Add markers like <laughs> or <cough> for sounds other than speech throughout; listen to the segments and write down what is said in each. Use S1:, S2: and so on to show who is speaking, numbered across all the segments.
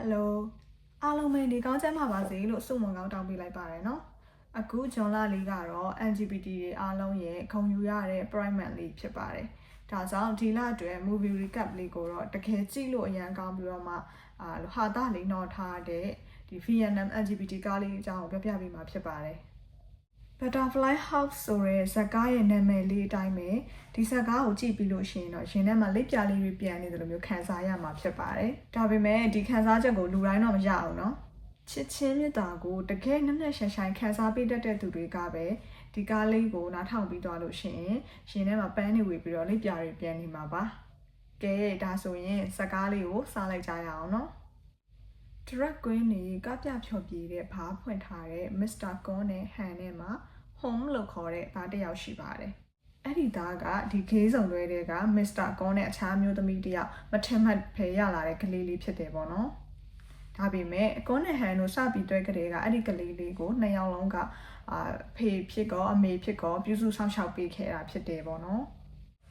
S1: Hello အားလုံးပဲနေကောင်းချမ်းပါပါစေလို့ဆုမွန်ကောင်းတောင်းပေးလိုက်ပါတယ်နော်အခုဂျွန်လလေးကတော့ LGBT တွေအားလုံးရဲ့ခုံယူရတဲ့ private လေးဖြစ်ပါတယ်ဒါကြောင့်ဒီလအတွက် movie recap လေးကိုတော့တကယ်ကြည့်လို့အရန်ကောင်းပြီးတော့မှအာဟာတာလေးနော်ထားတဲ့ဒီ Vietnam LGBT ကားလေးအကြောင်းကိုပြောပြပေးမှာဖြစ်ပါတယ် Butterfly House ဆိုတဲ့ဇာတ်ကားရဲ့နာမည်လေးအတိုင်းပဲဒီဇာတ်ကားကိုကြည့်ပြီးလို့ရှိရင်တော့ရင်ထဲမှာလက်ပြလေးတွေပြန်နေတယ်လို့မျိုးခံစားရမှာဖြစ်ပါတယ်။ဒါပေမဲ့ဒီခံစားချက်ကိုလူတိုင်းတော့မရအောင်နော်။ချစ်ချင်းမြတ်တာကိုတကယ်နက်နက်ရှိုင်ရှိုင်ခံစားပေးတတ်တဲ့သူတွေကပဲဒီကားလေးကိုနားထောင်ပြီးသွားလို့ရှိရင်ရင်ထဲမှာပန်းနေဝေပြီးတော့လက်ပြတွေပြန်နေမှာပါ။ကဲဒါဆိုရင်ဇာတ်ကားလေးကိုစားလိုက်ကြရအောင်နော်။ drag queen နေကပြဖြော်ပြတဲ့ဘားဖွင့်ထားတဲ့ Mr. Gon နဲ့ Han နဲ့မှာ home လို့ခေါ်တဲ့ဘားတစ်ယောက်ရှိပါတယ်။အဲ့ဒီသားကဒီခေးဆောင်တွဲတဲ့က Mr. Gon နဲ့အခြားမျိုးသမီးတစ်ယောက်မထင်မှတ်ဖယ်ရလာတဲ့ကလေးလေးဖြစ်တယ်ပေါ့နော်။ဒါပေမဲ့အကွန်နဲ့ဟန်တို့စပြီးတွဲကလေးကအဲ့ဒီကလေးလေးကိုနှစ်ယောက်လုံးကအာဖေဖြစ်ကောအမေဖြစ်ကောပြုစုဆောင်ရှောက်ပေးခဲ့တာဖြစ်တယ်ပေါ့နော်။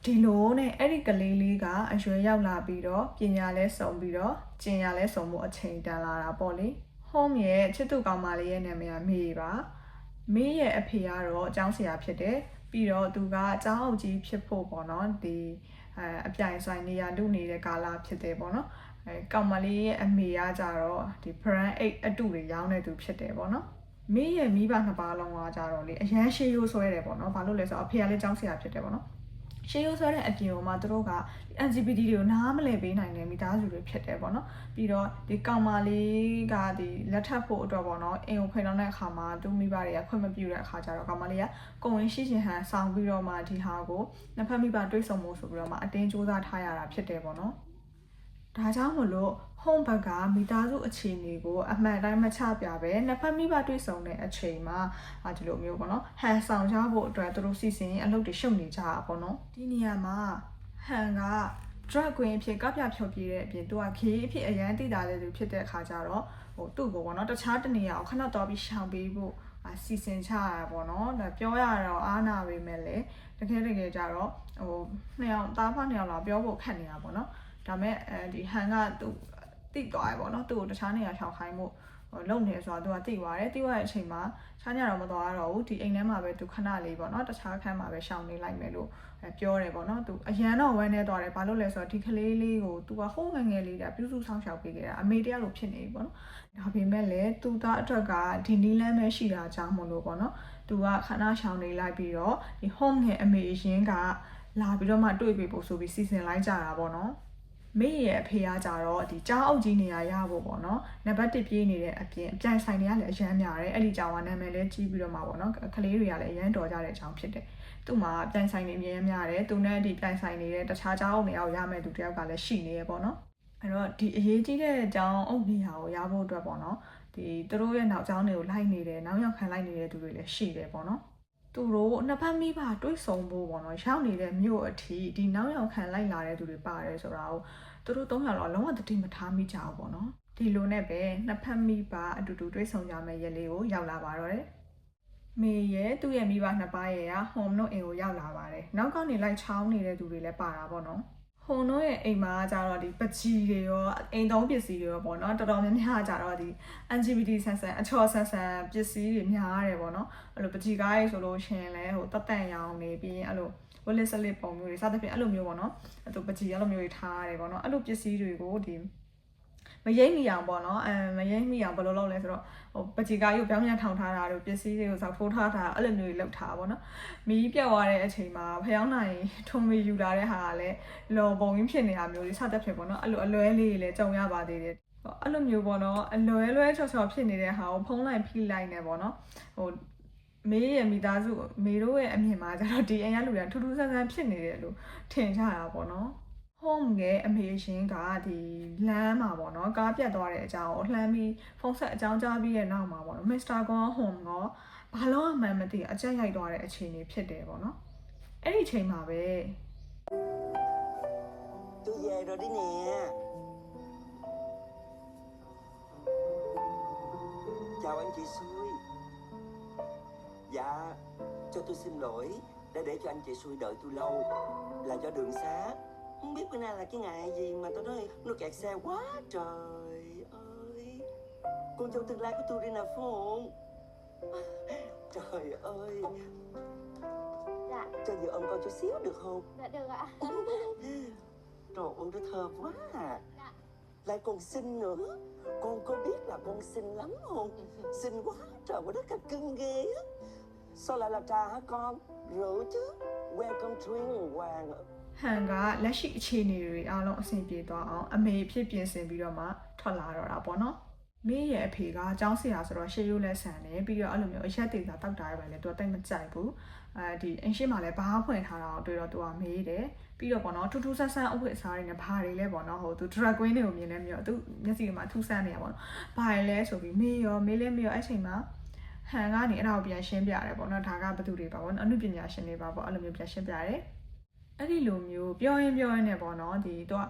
S1: ဒီလိုနဲ့အဲ့ဒီကလေးလေးကအရွယ်ရောက်လာပြီးတော့ပညာလဲစုံပြီးတော့ကျင်ရလဲစုံမှုအချိန်တန်လာတာပေါ့လေ။ home ရဲ့ချစ်သူကောင်မလေးရဲ့နာမည်ကမေပါ။မေရဲ့အဖေကတော့အကြောင်းဆရာဖြစ်တယ်။ပြီးတော့သူကအကြောင်းအုပ်ကြီးဖြစ်ဖို့ပေါ့နော်ဒီအဲအပြိုင်ဆိုင်နေရလူနေတဲ့ကာလဖြစ်တယ်ပေါ့နော်။အဲကောင်မလေးရဲ့အမေကကြတော့ဒီ brand 8အတုတွေရောင်းနေသူဖြစ်တယ်ပေါ့နော်။မေရဲ့မိဘနှစ်ပါးလုံးကကြတော့လေအရန်ရှေးရိုးဆွဲတယ်ပေါ့နော်။ဘာလို့လဲဆိုတော့အဖေကလည်းကျောင်းဆရာဖြစ်တယ်ပေါ့နော်။ ရှေးရိုးဆွဲတဲ့အပြင်မှာသူတို့က LGBT တွေကိုနားမလည်ပေးနိုင်တဲ့မိသားစုတွေဖြစ်တယ်ပေါ့နော်ပြီးတော့ဒီကောင်မလေးကဒီလက်ထပ်ဖို့အတွက်ပေါ့နော်အိမ်ကိုခွင့်တောင်းတဲ့အခါမှာသူမိဘတွေကခွင့်မပြုတဲ့အခါကျတော့ကောင်မလေးကကိုဝင်ရှိရှင်ဟန်ဆောင်ပြီးတော့မှဒီဟာကိုနှစ်ဖက်မိဘတွေးဆုံမှုဆိုပြီးတော့မှအတင်းစူးစမ်းထားရတာဖြစ်တယ်ပေါ့နော် ဒါကြောင့်မလို့ home ဘက်ကမိသားစုအခြေအနေကိုအမှန်တိုင်းမချပြပဲနှစ်ဖက်မိဘတွေ့ဆုံတဲ့အချိန်မှာအာဒီလိုမျိုးပေါ့နော်ဟန်ဆောင်ကြဖို့အတွက်သူတို့စီစဉ်အလုပ်တွေရှုပ်နေကြတာပေါ့နော်ဒီနေရာမှာဟန်က drag queen အဖြစ်ကပြဖြောပြတဲ့အပြင်သူကခေးအဖြစ်အရန်တည်တာလည်းသူဖြစ်တဲ့အခါကျတော့ဟိုသူ့ကိုပေါ့နော်တခြားတနေရာကိုခဏတော့ပြီးရှောင်ပေးဖို့အစီစဉ်ချရတာပေါ့နော်ဒါပြောရတော့အားနာပေမဲ့လည်းတကယ်တကယ်ကြတော့ဟိုနှစ်ယောက်သားဖနှစ်ယောက်လောက်ပြောဖို့ခက်နေတာပေါ့နော် ဒါမဲ့အဲဒီဟန်ကသူတိသွားရပေါ့နော်သူ့ကိုတခြားနေရာရှောင်ခိုင်းဖို့ဟိုလုံနေဆိုတော့သူကတိသွားတယ်တိသွားတဲ့အချိန်မှာခြားညတော့မသွားရတော့ဘူးဒီအိမ်ထဲမှာပဲသူခဏလေးပေါ့နော်တခြားခန်းမှာပဲရှောင်နေလိုက်မယ်လို့ပြောတယ်ပေါ့နော်သူအရန်တော့ဝမ်းနေသွားတယ်ဘာလို့လဲဆိုတော့ဒီကလေးလေးကိုသူကဟိုးငယ်ငယ်လေးတည်းပြုစုဆောင်ရှောက်ပေးခဲ့တာအမေတယောက်လိုဖြစ်နေပြီပေါ့နော်ဒါပေမဲ့လည်းသူသားအတွက်ကဒီနီးလန်းပဲရှိတာကြောင့်မလို့ပေါ့နော်သူကခဏရှောင်နေလိုက်ပြီးတော့ဒီ home ငယ်အမေအရင်ကလာပြီးတော့မှတွေ့ပြီပို့ဆိုပြီးစီစဉ်လိုက်ကြတာပေါ့နော် မေရဲ့အဖေကကြတော့ဒီကြားအုပ်ကြီးနေရာရဖို့ပေါ့နော်နံပါတ်1ပြေးနေတဲ့အပြင်အပြိုင်ဆိုင်တွေကလည်းအရန်များတယ်အဲ့ဒီကြောင်ကနာမည်လည်းကြီးပြီးတော့မှပေါ့နော်ကလေးတွေကလည်းအရန်တော်ကြတဲ့အကြောင်းဖြစ်တယ်သူ့မှာပြိုင်ဆိုင်နေအများများတယ်သူနဲ့ဒီပြိုင်ဆိုင်နေတဲ့တခြားကြားအုပ်နေအောင်ရမယ်သူတယောက်ကလည်းရှိနေရပေါ့နော်အဲ့တော့ဒီအရေးကြီးတဲ့အကြောင်းအုပ်နေရာကိုရဖို့အတွက်ပေါ့နော်ဒီသူတို့ရဲ့နောက်ကျောင်းတွေကိုလိုက်နေတယ်နောက်ရောက်ခံလိုက်နေတဲ့သူတွေလည်းရှိတယ်ပေါ့နော် သူတို့နှစ်ဖက်မိဘတွေးဆုံဖို့ပေါ့နော်ရောက်နေတဲ့မြို့အထိဒီနောက်ရောက်ခံလိုက်လာတဲ့သူတွေပါတယ်ဆိုတာကိုသူတို့သုံးယောက်တော့လုံးဝတတိမထားမိကြဘူးပေါ့နော်ဒီလိုနဲ့ပဲနှစ်ဖက်မိဘအတူတူတွေးဆုံကြမယ့်ရက်လေးကိုရောက်လာပါတော့တယ်မေရဲ့သူ့ရဲ့မိဘနှစ်ပါးရဲ့က home တို့အိမ်ကိုရောက်လာပါတယ်နောက်ကောက်နေလိုက်ချောင်းနေတဲ့သူတွေလည်းပါတာပေါ့နော် ဟိုတို့ရဲ့အိမ်မှာကျတော့ဒီပကြီးတွေရောအိမ်သုံးပစ္စည်းတွေရောပေါ့နော်တော်တော်များများကျတော့ဒီ LGBT ဆန်ဆန်အချော်ဆန်ဆန်ပစ္စည်းတွေများရတယ်ပေါ့နော်အဲ့လိုပကြီးကားရေးဆိုလို့ရှင်လဲဟိုတက်တန်ရောင်နေပြီးရင်အဲ့လိုဝလစ်စလစ်ပုံမျိုးတွေစသဖြင့်အဲ့လိုမျိုးပေါ့နော်အဲ့လိုပကြီးအဲ့လိုမျိုးတွေထားရတယ်ပေါ့နော်အဲ့လိုပစ္စည်းတွေကိုဒီ မရိပ်မိအောင်ပေါ့နော်အဲမရိပ်မိအောင်ဘယ်လိုလုပ်လဲဆိုတော့ဟိုပကြီးကားရုပ်ပြောင်းပြန်ထောင်ထားတာတို့ပစ္စည်းတွေကိုစောက်ထိုးထားတာအဲ့လိုမျိုးတွေလုပ်ထားပါပေါ့နော်မီးပြတ်သွားတဲ့အချိန်မှာဖျောင်းနိုင်ထုံမီယူလာတဲ့ဟာကလည်းလော်ပုံရင်းဖြစ်နေတာမျိုးတွေစသဖြင့်ပေါ့နော်အဲ့လိုအလွဲလေးတွေလည်းကြုံရပါသေးတယ်အဲ့လိုမျိုးပေါ့နော်အလွဲလွဲချော်ချော်ဖြစ်နေတဲ့ဟာကိုဖုံးလိုက်ဖိလိုက်နေပေါ့နော်ဟိုမေးရဲ့မိသားစုမေတို့ရဲ့အမြင်မှာကျတော့ဒီအရင်လူတွေကထူးထူးဆန်းဆန်းဖြစ်နေတယ်လို့ထင်ကြတာပေါ့နော် home ရဲ့အမေရှင်ကဒီလမ်းမှာပေါ့နော်ကားပြတ်သွားတဲ့အကြောင်းကိုလှမ်းပြီးဖုန်းဆက်အကြောင်းကြားပြီးတဲ့နောက်မှာပေါ့နော် Mr. Gon home ကဘာလို့အမှန်မသိအကြက်ရိုက်သွားတဲ့အခြေအနေဖြစ်တယ်ပေါ့နော်အဲ့ဒီချိန်မှာပဲ
S2: Tôi về rồi đi nè Chào anh chị Xui Dạ Cho tôi xin lỗi Đã để cho anh chị Xui đợi tôi lâu Là do đường xá không biết bữa nay là cái ngày gì mà tôi nói Nó kẹt xe quá trời ơi. Con dâu tương lai của tôi đây nè Phụng Trời ơi.
S3: Dạ,
S2: Cho giờ ôm con chút xíu được không?
S3: Dạ được ạ.
S2: Trời ơi nó thơm quá à.
S3: Dạ.
S2: Lại còn xinh nữa. Con có biết là con xinh lắm không? Xinh quá trời quá đất cả cưng ghê á. Sao lại là trà hả con? Rượu chứ. Welcome drink Hoàng
S1: ဟန်ကလက်ရှိအခြေအနေတွေအားလုံးအဆင်ပြေသွားအောင်အမေဖြစ်ပြင်ဆင်ပြီးတော့မှထွက်လာတော့တာပေါ့နော်မင်းရဲ့အဖေကចောင်းဆရာဆိုတော့ရှေးရိုးလဲဆန်တယ်ပြီးတော့အဲ့လိုမျိုးအရက်သေးတာတောက်တာရပါလေသူကတိတ်မကြိုက်ဘူးအဲဒီအင်ရှင်မှာလဲဘာဖွင့်ထားတာကိုတွေ့တော့သူကမေးတယ်ပြီးတော့ပေါ့နော်ထူးထူးဆန်းဆန်းအုပ်အစားတွေနဲ့ဘာတွေလဲပေါ့နော်ဟိုသူ drag queen တွေကိုမြင်လဲမျိုးသူမျက်စိတွေမှာထူးဆန်းနေတာပေါ့နော်ဘာတွေလဲဆိုပြီးမေးရောမေးလဲမေးရောအဲ့ချိန်မှာဟန်ကနေအဲ့ဒါကိုပြန်ရှင်းပြရတယ်ပေါ့နော်ဒါကဘသူတွေပါပေါ့နော်အမှုပညာရှင်တွေပါပေါ့အဲ့လိုမျိုးပြန်ရှင်းပြရတယ် အဲ့ဒီလိုမျိုးပြောရင်ပြောရင်နဲ့ပေါ့နော်ဒီသူက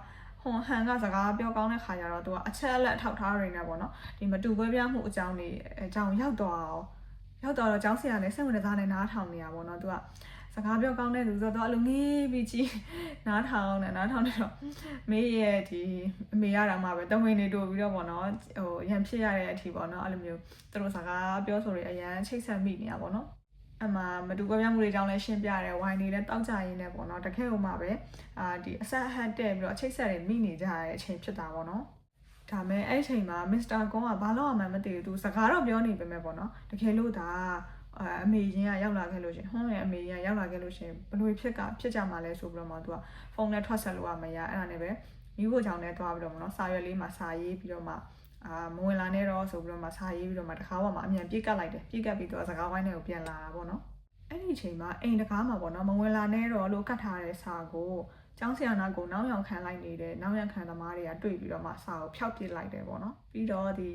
S1: ဟွန်ဟန်ကစကားပြောကောင်းတဲ့ခါကျတော့သူကအချက်အလက်အထောက်ထားတွေနဲ့ပေါ့နော်ဒီမတူပွဲပြမှုအကြောင်းတွေအကြောင်းရောက်တော့အောင်ရောက်တော့တော့ကျောင်းဆရာလည်းစိတ်ဝင်စားနေနားထောင်နေရပေါ့နော်သူကစကားပြောကောင်းတဲ့လူဆိုတော့သူအဲ့လိုငေးပြီးကြီးနားထောင်နေနားထောင်နေတော့မေးရဲ့ဒီအမေရတာမှပဲတမင်နေတို့ပြီးတော့ပေါ့နော်ဟိုရန်ဖြစ်ရတဲ့အထိပေါ့နော်အဲ့လိုမျိုးသူတို့စကားပြောဆိုတွေအရန်ချိတ်ဆက်မိနေရပေါ့နော် အမှမတူကွဲပြားမှုတွေကြောင့်လည်းရှင်းပြတယ်ဝိုင်းနေလည်းတောက်ကြရင်းနဲ့ပေါ့နော်တခဲဟိုမှာပဲအာဒီအဆက်အဟတ်တဲ့ပြီးတော့အချိတ်ဆက်တွေမိနေကြရတဲ့အချိန်ဖြစ်တာပေါ့နော်ဒါမဲ့အဲ့အချိန်မှာမစ္စတာကွန်ကဘာလို့အမှမသိဘူးသူစကားတော့ပြောနေပေမဲ့ပေါ့နော်တကယ်လို့ဒါအအမေရင်ကရောက်လာခဲ့လို့ရှင်ဟွန်းရဲ့အမေရင်ကရောက်လာခဲ့လို့ရှင်ဘယ်လိုဖြစ်ကဖြစ်ကြမှာလဲဆိုပြီးတော့မှသူကဖုန်းနဲ့ထွက်ဆက်လို့ကမရအဲ့ဒါနဲ့ပဲမိဖို့ကြောင့်လည်းသွားပြီးတော့မနော်စာရွက်လေးမှာစာရေးပြီးတော့မှ အာမဝင်လာနဲ့တော့ဆိုပြီးတော့မှစာရေးပြီးတော့မှတခါမှမအမြန်ပြေးကတ်လိုက်တယ်ပြေးကတ်ပြီးတော့စကားဝိုင်းတွေကိုပြန်လာတာပေါ့နော်အဲ့ဒီအချိန်မှာအိမ်တကားမှာပေါ့နော်မဝင်လာနဲ့တော့လို့ကတ်ထားတဲ့စာကိုကျောင်းဆရာနာကိုနောက်ယောင်ခံလိုက်နေတဲ့နောက်ယောင်ခံသမားတွေကတွေ့ပြီးတော့မှစာကိုဖျောက်ပစ်လိုက်တယ်ပေါ့နော်ပြီးတော့ဒီ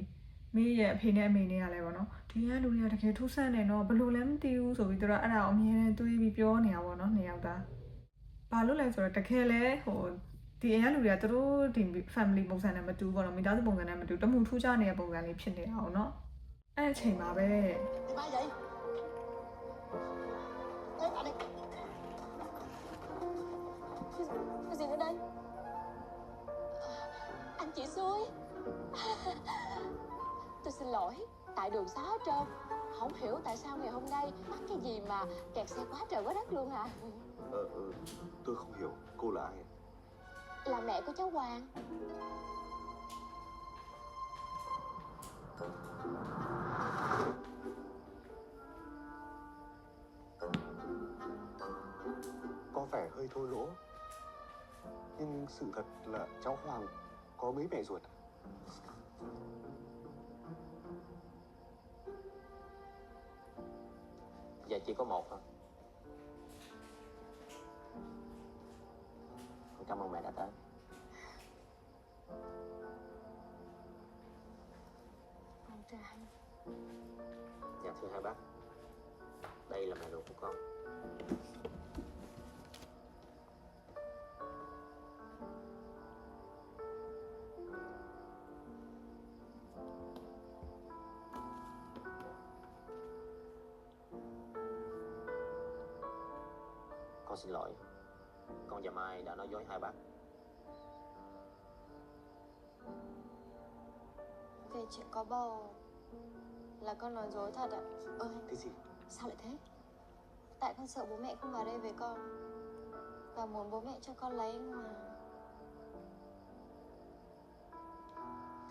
S1: မိရဲ့အဖေနဲ့အမေနဲ့ကလည်းပေါ့နော်ဒီကလူတွေကတကယ်ထူးဆန်းတယ်နော်ဘယ်လိုလဲမသိဘူးဆိုပြီးသူတို့အဲ့ဒါကိုအမြဲတမ်းတွေးပြီးပြောနေတာပေါ့နော်နှစ်ယောက်သားဘာလို့လဲဆိုတော့တကယ်လဲဟို ဒီအရင်လူတွေကသူတို့ဒီ family ပုံစံနဲ့မတူဘူးပေါ့နော်မိသားစုပုံစံနဲ့မတူတမှုထူးခြားနေတဲ့ပုံစံလေးဖြစ်နေတာအောင်နော်အဲ့အချိန်မှာပဲ
S2: Đi ba vậy Ê bà này
S3: Cái, cái gì nữa đây? Anh chị xui. Tôi xin lỗi, tại đường xá hết trơn. Không hiểu tại sao ngày hôm nay mắc cái gì mà kẹt xe quá trời quá đất luôn à.
S4: Ờ,
S3: Mẹ của cháu Hoàng.
S4: Có vẻ hơi thô lỗ Nhưng sự thật là cháu Hoàng có mấy mẹ ruột
S5: Dạ chỉ có một thôi. Con Cảm ơn mẹ đã tới
S3: trai.
S5: Dạ thưa hai bác. Đây là mẹ ruột của con. Con xin lỗi. Con và Mai đã nói dối hai bác.
S3: Về chuyện có bầu là con nói dối thật ạ. Ơi,
S4: Cái gì?
S3: sao lại thế? Tại con sợ bố mẹ không vào đây với con và muốn bố mẹ cho con lấy anh Hoàng.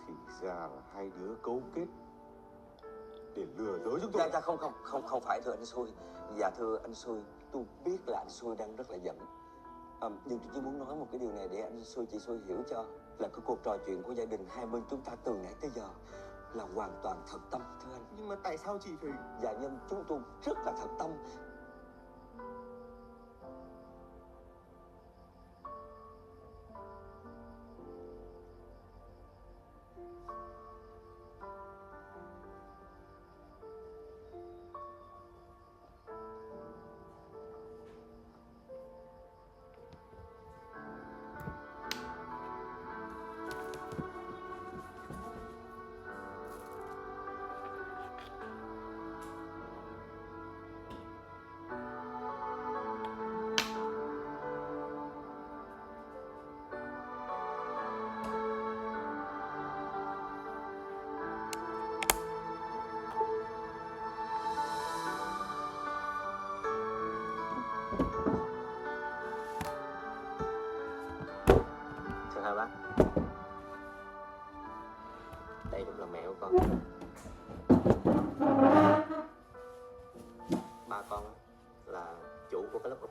S4: Thì ra là hai đứa cấu kết Để lừa dối chúng
S2: Dạ,
S4: tôi
S2: dạ không không không không phải thưa anh xui Dạ thưa anh xui Tôi biết là anh xui đang rất là giận à, Nhưng tôi chỉ muốn nói một cái điều này để anh xui chị xui hiểu cho Là cái cuộc trò chuyện của gia đình hai bên chúng ta từ nãy tới giờ là hoàn toàn thật tâm. Thưa anh,
S6: Nhưng mà tại sao chị phải
S2: Dạ nhân chúng tôi rất là thật tâm?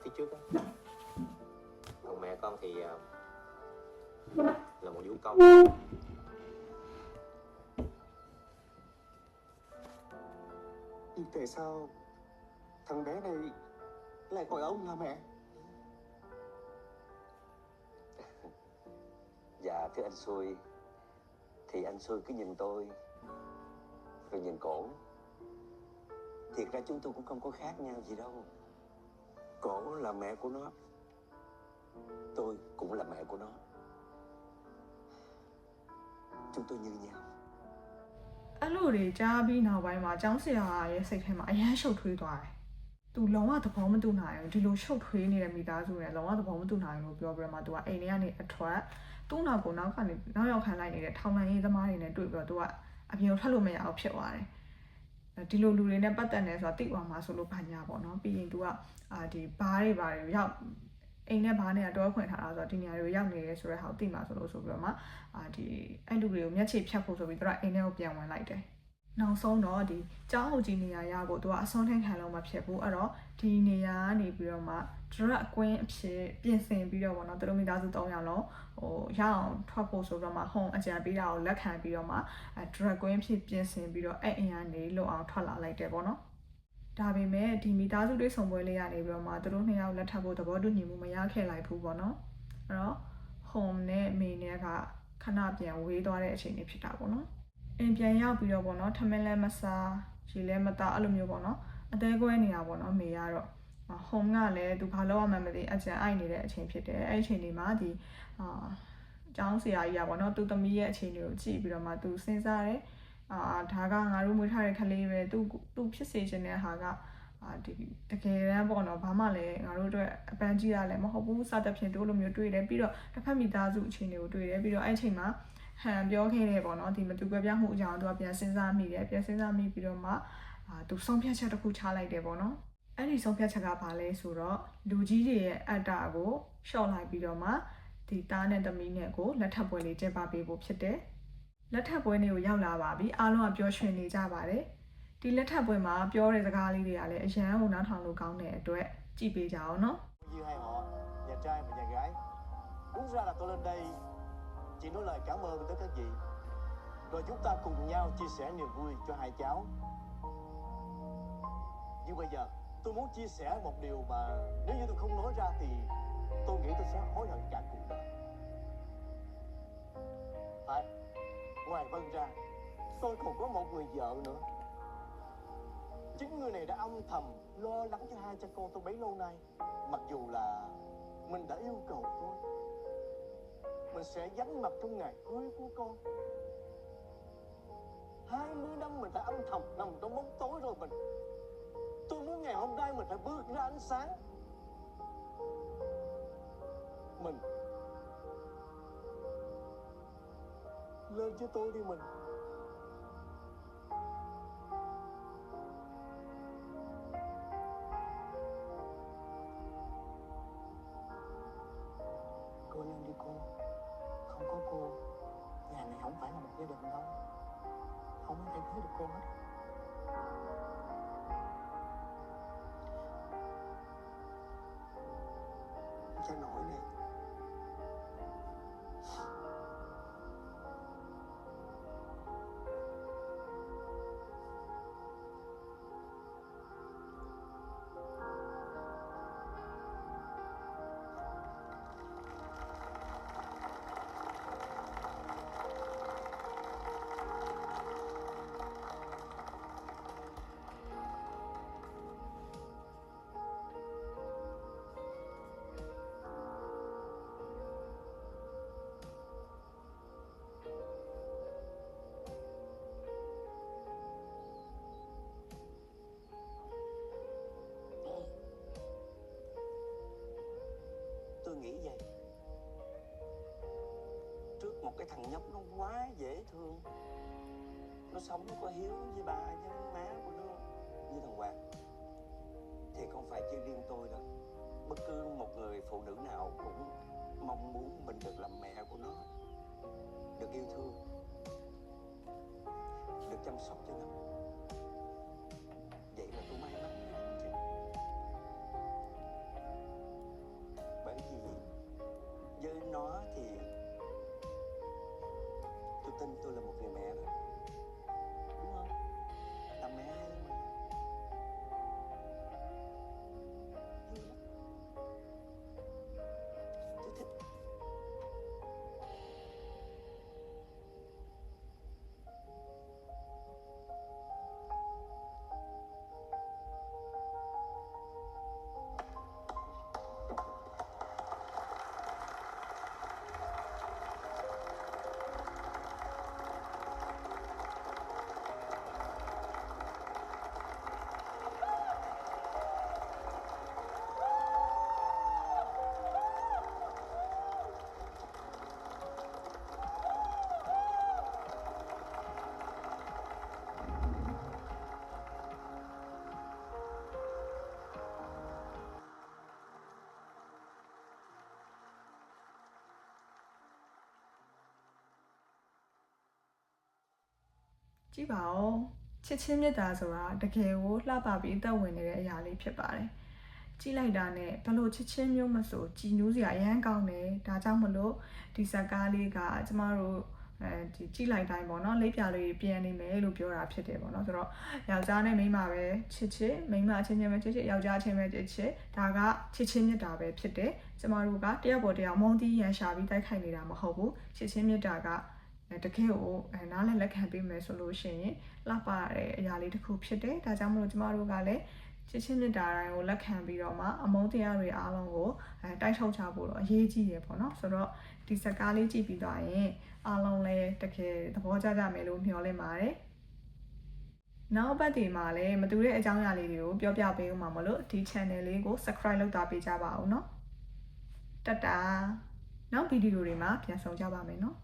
S5: Phía trước á. Còn mẹ con thì à, là một vũ công.
S4: Nhưng tại sao thằng bé này lại gọi ông là mẹ? <laughs>
S2: Dạ thưa anh Xui. Thì anh Xui cứ nhìn tôi Rồi nhìn cổ. Thiệt ra chúng tôi cũng không có khác nhau gì đâu Cổ là mẹ của nó Tôi cũng là mẹ của nó Chúng tôi như nhau
S1: အဲ့လိုတွေကြားပြီးနောက်ပိုင်းမှာကျောင်းဆရာရဲ့စိတ်ထဲမှာအရန်ရှုပ်ထွေးသွားတယ်။ तू လုံးဝသဘောမတူနိုင်ဘူးဒီလိုရှုပ်ထွေးနေတဲ့မိသားစုနဲ့လုံးဝသဘောမတူနိုင်ဘူးလို့ပြောပြမှာ तू ကအိမ်ထဲကနေအထွက်သူ့နောက်ကိုနောက်ကနေနောက်ရောက်ခံလိုက်နေတဲ့ထောင်လန်ရေးသမားတွေနဲ့တွေ့ပြီးတော့ तू ကအပြင်ကိုထွက်လို့မရအောင်ဖြစ်သွားတယ်။ ဒီလိုလူတွေနဲ့ပတ်သက်နေဆိုတာတိသွားမှာဆိုလို့ဘာညာပေါ့နော်ပြီးရင် तू ကအာဒီဘားတွေဘာတွေရောက်အိမ်နဲ့ဘားနဲ့တော့ခွင့်ထားတာဆိုတော့ဒီနေရာတွေကိုရောက်နေရဲဆိုတဲ့ဟာကိုသိမှာဆိုလို့ဆိုပြီးတော့မှအာဒီအဲ့လူတွေကိုမျက်ခြေဖြတ်ဖို့ဆိုပြီးတော့အိမ်ထဲကိုပြန်ဝင်လိုက်တယ်။ နောက်ဆုံးတော့ဒီကျောင်းအုပ်ကြီးနေရာရဖို့သူကအစွန်းထင်းခံလို့မဖြစ်ဘူးအဲ့တော့ဒီနေရာကနေပြီးတော့မှ drug အကွင်းအဖြစ်ပြင်ဆင်ပြီးတော့ဗောနော်သူတို့မိသားစု3ယောက်လုံးဟိုရအောင်ထွက်ဖို့ဆိုတော့မှ home အကြံပေးတာကိုလက်ခံပြီးတော့မှအဲ drug ကွင်းအဖြစ်ပြင်ဆင်ပြီးတော့အဲ့အိမ်ကနေလွတ်အောင်ထွက်လာလိုက်တယ်ဗောနော်ဒါပေမဲ့ဒီမိသားစုတွေးဆောင်ပွဲလေးကနေပြီးတော့မှသူတို့နှစ်ယောက်လက်ထပ်ဖို့သဘောတူညီမှုမရခဲ့လိုက်ဘူးဗောနော်အဲ့တော့ home နဲ့မိနဲ့ကခဏပြန်ဝေးသွားတဲ့အချိန်လေးဖြစ်တာဗောနော် အိမ်ပြန်ရောက်ပြီးတော့ပေါ့နော်ထမင်းလည်းမစားရေလည်းမသားအဲ့လိုမျိုးပေါ့နော်အသေးကွဲနေတာပေါ့နော်မေကတော့ home ကလည်းသူဘာလုပ်ရမှန်းမသိအကြံအိုက်နေတဲ့အချိန်ဖြစ်တယ်အဲ့ဒီအချိန်ဒီမှာဒီအာကျောင်းဆရာကြီးကပေါ့နော်သူသမီးရဲ့အချိန်တွေကိုကြည့်ပြီးတော့မှသူစဉ်းစားတယ်အာဒါကငါတို့မွေးထားတဲ့ကလေးပဲသူသူဖြစ်စေချင်တဲ့ဟာကအာဒီတကယ်တမ်းပေါ့နော်ဘာမှလည်းငါတို့အတွက်အပန်းကြီးရလည်းမဟုတ်ဘူးစသဖြင့်တို့လိုမျိုးတွေ့တယ်ပြီးတော့တစ်ဖက်မိသားစုအချိန်တွေကိုတွေ့တယ်ပြီးတော့အဲ့အချိန်မှာ ဟန်ပြောခဲ့တယ်ပေါ့နော်ဒီမတူကွဲပြားမှုအကြောင်းသူကပြန်စဉ်းစားမိတယ်ပြန်စဉ်းစားမိပြီးတော့မှအာသူဆုံးဖြတ်ချက်တစ်ခုချလိုက်တယ်ပေါ့နော်အဲ့ဒီဆုံးဖြတ်ချက်ကဘာလဲဆိုတော့လူကြီးတွေရဲ့အတ္တကိုရှော့လိုက်ပြီးတော့မှဒီသားနဲ့သမီးနဲ့ကိုလက်ထပ်ပွဲလေးကျင်းပပေးဖို့ဖြစ်တယ်လက်ထပ်ပွဲလေးကိုရောက်လာပါပြီအားလုံးကပျော်ရွှင်နေကြပါတယ်ဒီလက်ထပ်ပွဲမှာပြောတဲ့စကားလေးတွေကလည်းအရန်ကိုနားထောင်လို့ကောင်းတဲ့အတွက်ကြည့်ပေးကြအောင်နော်
S6: Như hai họ, nhà trai và nhà gái Đúng ra là tôi lên đây Chỉ nói lời cảm ơn tới các vị. Rồi chúng ta cùng nhau chia sẻ niềm vui cho hai cháu. Nhưng bây giờ, tôi muốn chia sẻ một điều mà Nếu như tôi không nói ra thì Tôi nghĩ tôi sẽ hối hận cả cuộc đời. Phải, Ngoài Vân ra, Tôi còn có một người vợ nữa. Chính người này đã âm thầm lo lắng cho hai cha con tôi bấy lâu nay, Mặc dù là mình đã yêu cầu thôi. Mình sẽ vắng mặt trong ngày cưới của con. 20 năm mình đã âm thầm nằm trong bóng tối rồi mình. Tôi muốn ngày hôm nay mình phải bước ra ánh sáng. Mình. Lên cho tôi đi mình.
S2: Cái thằng nhóc nó quá dễ thương. Nó sống có hiếu với ba với má của nó Như thằng Hoàng Thì không phải chỉ riêng tôi đâu. Bất cứ một người phụ nữ nào cũng mong muốn mình được làm mẹ của nó, Được yêu thương, được chăm sóc cho nó.
S1: ကြည့်ပါဦးချစ်ချင်းမြတ်တာဆိုတာတကယ်ကိုလှပပြီးအသက်ဝင်နေတဲ့အရာလေးဖြစ်ပါတယ်။ကြည့်လိုက်တာနဲ့ဘလို့ချစ်ချင်းမျိုးမဆိုကြည်နူးစရာအရမ်းကောင်းတယ်။ဒါကြောင့်မလို့ဒီဇက်ကားလေးကကျမတို့အဲဒီကြည့်လိုက်တိုင်းပေါ့နော်လေးပြလေးပြန်နေမယ်လို့ပြောတာဖြစ်တယ်ပေါ့နော်ဆိုတော့ယောက်ျားနဲ့မိန်းမပဲချစ်ချစ်မိန်းမအချင်းချင်းပဲချစ်ချစ်ယောက်ျားချင်းပဲချစ်ချစ်ဒါကချစ်ချင်းမြတ်တာပဲဖြစ်တယ်ကျမတို့ကတယောက်ပေါ်တယောက်မုန်းတီးရန်ရှာပြီးတိုက်ခိုက်နေတာမဟုတ်ဘူးချစ်ချင်းမြတ်တာကအဲ တကယ်ကိုအဲနားလည်းလက်ခံပေးမယ်ဆိုလို့ရှိရင်လှပရတဲ့အရာလေးတစ်ခုဖြစ်တယ်ဒါကြောင့်မလို့ကျမတို့ကလည်းချစ်ချင်းမြတ်တာတိုင်းကိုလက်ခံပြီးတော့မှအမုန်းတရားတွေအားလုံးကိုအဲတိုက်ထုတ်ချဖို့တော့အရေးကြီးတယ်ပေါ့နော်ဆိုတော့ဒီစကားလေးကြည့်ပြီးသွားရင်အားလုံးလည်းတကယ်သဘောကျကြမယ်လို့မျှော်လင့်ပါတယ်နောက်ပတ်ဒီမှာလည်းမတူတဲ့အကြောင်းအရာလေးတွေကိုပြောပြပေးဦးမှာမလို့ဒီ channel လေးကို subscribe လုပ်တာပေးကြပါဦးเนาะတတ်တာနောက်ဗီဒီယိုတွေမှာပြန်ဆောင်ကြပါမယ်เนาะ